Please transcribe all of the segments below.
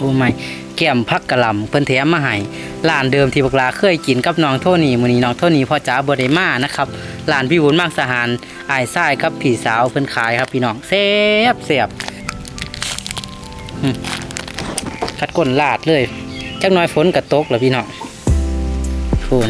โอ้ไม่แก้มพักกะหล่ำเพิ่นแถมมาให้ร้านเดิมที่บักลาเคยกินกับน้องโทนี่มื้อนี้น้องโทนี่พ่อจ๋าบ่ได้มานะครับร้านพี่บุญมากสหารอ้ายซ้ายกับพี่สาวเพิ่นขายครับพี่น้องแซ่บแซ่บคัดก้นลาดเลยจักหน้อยฝนก็ตกแล้วพี่น้องฟูน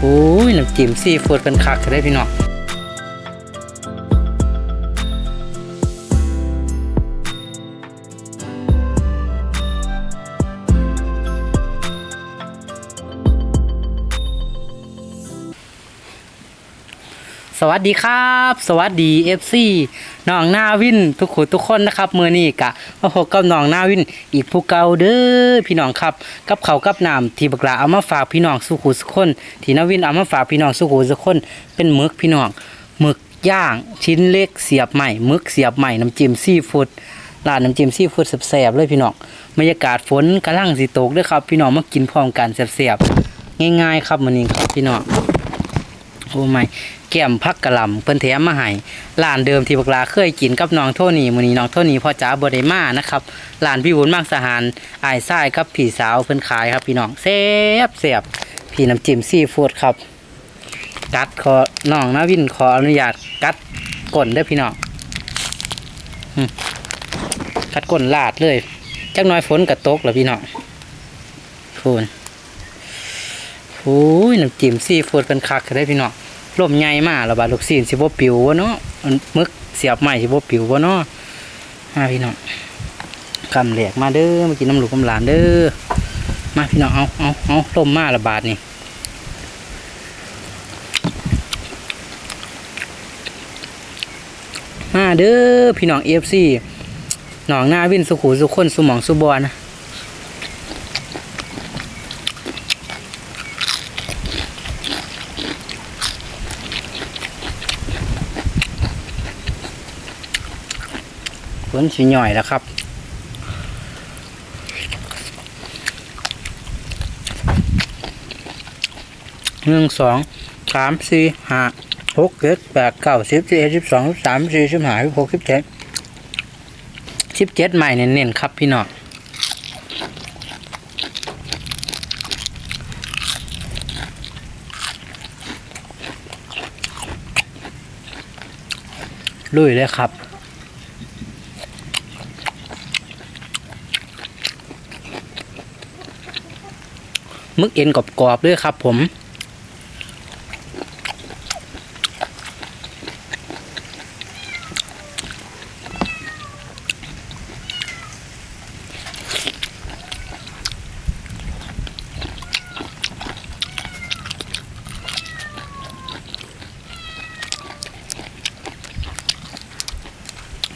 โอ้ยน้ำจิ้มซีฟู้ดเพิ่นคักเลยพี่น้อง สวัสดีครับ สวัสดี FC น้องนาวินทุกคนทุกคนนะครับมือนี้กะมาพบกับน้องนาวิน อีกผู้เก่าเด้อพี่น้องครับ กับเขากับน้ำที่บักลาเอามาฝากพี่น้องสุขุสุคน ที่นาวินเอามาฝากพี่น้องสุขุสุคน เป็นหมึกพี่น้องหมึกย่างชิ้นเล็กเสียบใหม่หมึกเสียบใหม่น้ำจิ้มซีฟู้ดร้านน้ำจิ้มซีฟู้ดแซ่บๆเลยพี่น้องบรรยากาศฝนกำลังสิตกด้อครับ พี่น้องมากินพร้อมกันแซ่บๆง่าย ๆ ครับมื้อนี้ครับพี่น้องโอ้ไม่ ก้มพักกะหล่ำเพิ่นแถมมาให้ร้านเดิมที่บักลาเคยกินกับน้องโทนี่มื้อนี้น้องโทนี่พ่อจ๋าบ่ได้มานะครับร้านพี่บุญมากสหารอ้ายซ้ายกับพี่สาวเพิ่นขายครับพี่น้องแซ่บแซ่บพี่น้ำจิ้มซีฟู้ดครับ กัดขอน้องนาวินขออนุญาตกัดก้นด้พี่น้องกัดก้นลาดเลยจักน้อยฝนก็ตกแล้วพี่น้องฟูนโอ้ยน้ำจิ้มซีฟู้ดเป็นคักได้พี่น้อง ลมใหญ่มากแล้วบาดลูกซีนสิบ่ปิววะเนาะมึกเสียบใหม่สิบ่ปิววะเนาะมาพี่น้องกำแหลกมาเด้อมากินน้ำลูกกำหลานเด้อมาพี่น้องเอาเอาเอาลมมาละบาดนี่มาเด้อพี่น้องเอฟซีหนองหน้าวินสุขูสุขคนสุหมองสุบอนะ นสีหน่อยแล้วครับหนึ่งสองสามสี่ห้าหกเจ็ดแปดเก้าสิบสิบเอ็ดสิบสองสิบสามสี่สิบห้าสิบหกสิบเจ็ดสิบเจ็ดใหม่เน้นๆครับพี่น้องลุยเลยครับ มึกเอ็นกรอบๆด้วยครับผม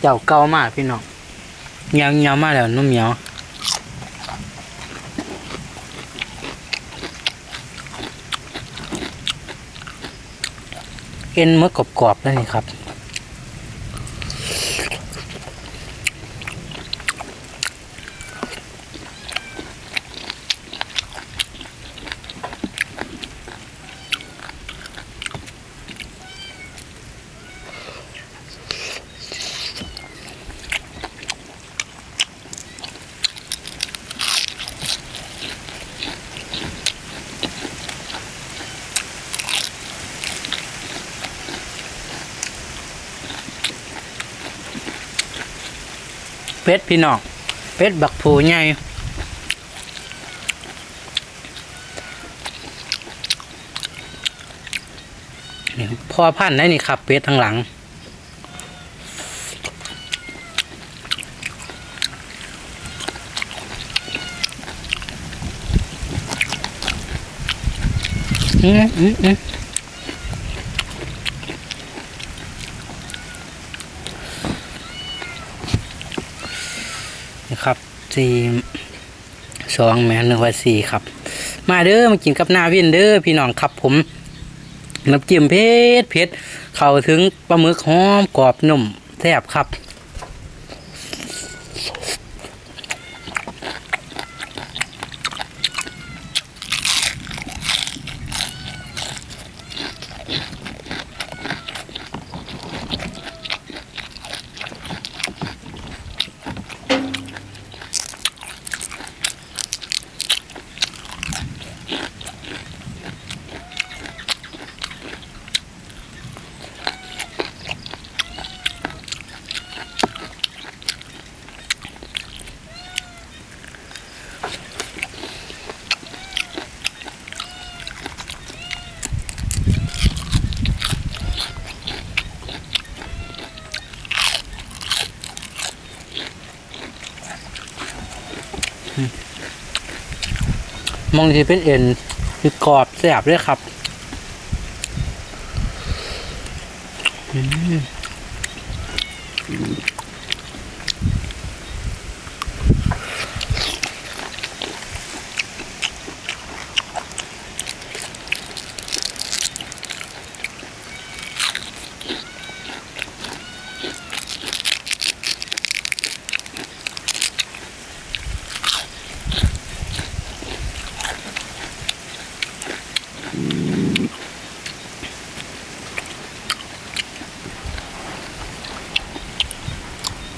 เจ้าเก่ามากพี่น้องเงียวเงียวมากแล้วนุ่มเหนีย เอ็นมือกรอบๆนั่นเองครับ เป็ดพี่น้องเป็ดบักผูใหญ่พอพันได้นี่ครับเป็ดทางหลัง อืมอืมอืม ครับสี่สองแมนหนึ่งว่าสี่ครับ มาเด้อมากินกับหน้าวินเด้อพี่น้องครับผมน้ำจิ้มเผ็ดเผ็ดเข้าถึงปลาหมึกหอมกรอบนุ่มแซ่บครับ มองที่เป็นเอ็นคือกรอบแสบเลยครับอืม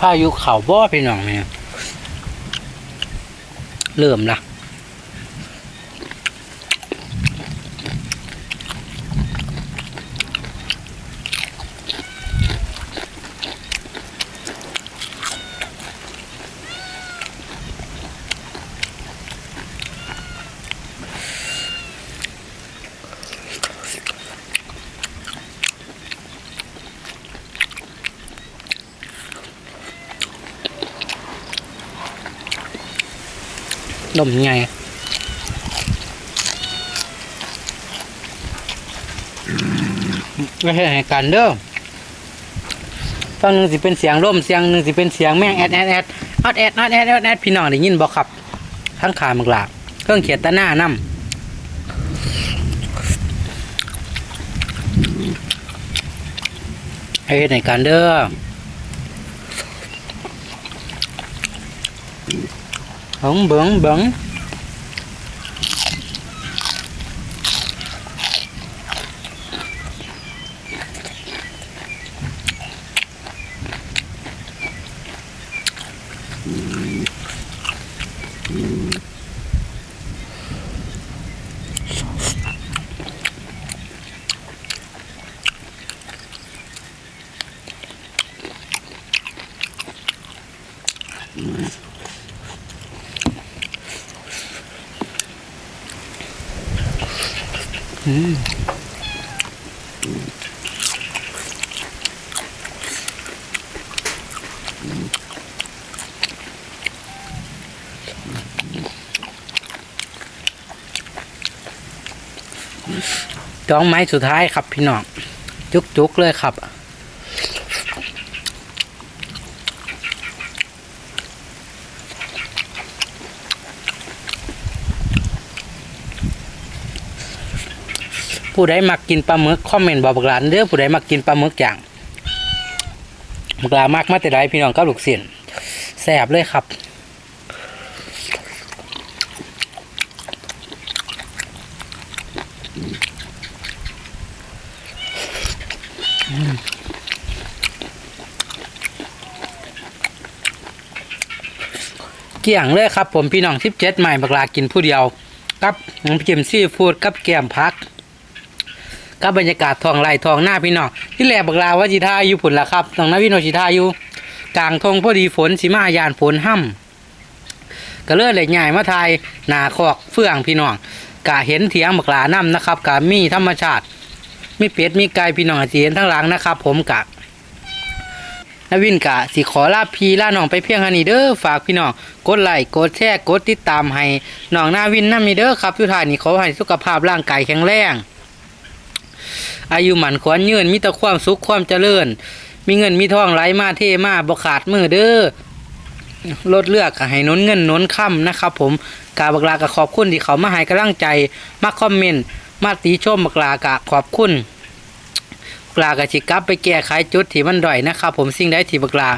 พายุเขาบ่อพี่น้องเนี่ยเริ่มละ ลมไงไม่ใช่ให้กันเด้อฟังหนึ่งสิเป็นเสียงร่มเสียงหนึ่งสิเป็นเสียงแม่งแอดแอดแอดออดแอดออดแอดออดแอดพี่น้องได้ยินบอกครับทั้งขามักหลากเครื่องเขียนตะหน้านำให้เฮ็ดให้กันเด้อ เบิง จ้องไม้สุดท้ายครับพี่น้องจุกจุกๆเลยครับผู้ใดมักกินปลาหมึกคอมเมนต์บอกบักหลานเด้อผู้ใดมักกินปลาหมึกอย่างบักหลามักมาแต่ใดพี่น้องก็ลูกเสียนแซ่บเลยครับ กี่ยงเลยครับผมพี่น้องสิบเจ็ดใหม่บักลากินผู้เดียว กับน้ำจิ้มซีฟู้ดกับแกมพักกับบรรยากาศทองไร่ทองหน้าพี่น้องที่แหลบักลาว่าจิท่าอยู่ผุนละครับตองน้าพี่น้องจิท่าอยู่กลางทงพอดีฝนสิมายานฝนห่ำก็เลยเลยใหญ่มาทายหนาคอกเฟื่องพี่น้องกะเห็นเถียงบักลาน้ำนะครับกะมีธรรมชาติ มีเป็ดมีไก่พี่น้องสิเห็นทั้งหลังนะครับ ผมกะ นวินกะสิขอลาพี่ลาน้องไปเพียงเท่านี้เด้อฝากพี่น้องกดไลค์กดแชร์กดติดตามให้น้องนาวินนำนี่เด้อครับทุกท่านนี่ขอให้สุขภาพร่างกายแข็งแรงอายุหมันขวัญยืนมีแต่ความสุขความเจริญ มีเงินมีทองไหลมาเทมาบ่ขาดมือเด้อลดเลือกให้น้นเงินน้นค่ำนะครับ ผมกาบักลากะขอบคุณที่เขามาให้กำลังใจมาคอมเมนต์มาตีชมบักลากะขอบคุณ ลากะสิกลับไปแก้ไขจุดที่มันด้อยนะครับผมสิ่งใดที่บักลา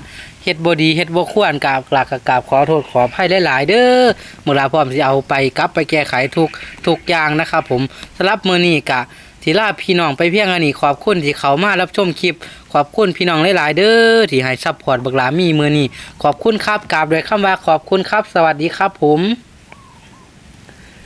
เฮ็ดบ่ดีเฮ็ดบ่ควรกราบกลากะกราบขอโทษขออภัยหลายๆเด้อมื้อลาพร้อมสิเอาไปกลับไปแก้ไขทุกทุกอย่างนะครับผมสำหรับมื้อนี้กะทีลาพี่น้องไปเพียงอันนี้ขอบคุณที่เขามารับชมคลิป ขอบคุณพี่น้องหลายๆเด้อที่ให้ซัพพอร์ตบักลามีมื้อนี้ขอบคุณครับกราบด้วยคำว่าขอบคุณครับ สวัสดีครับผม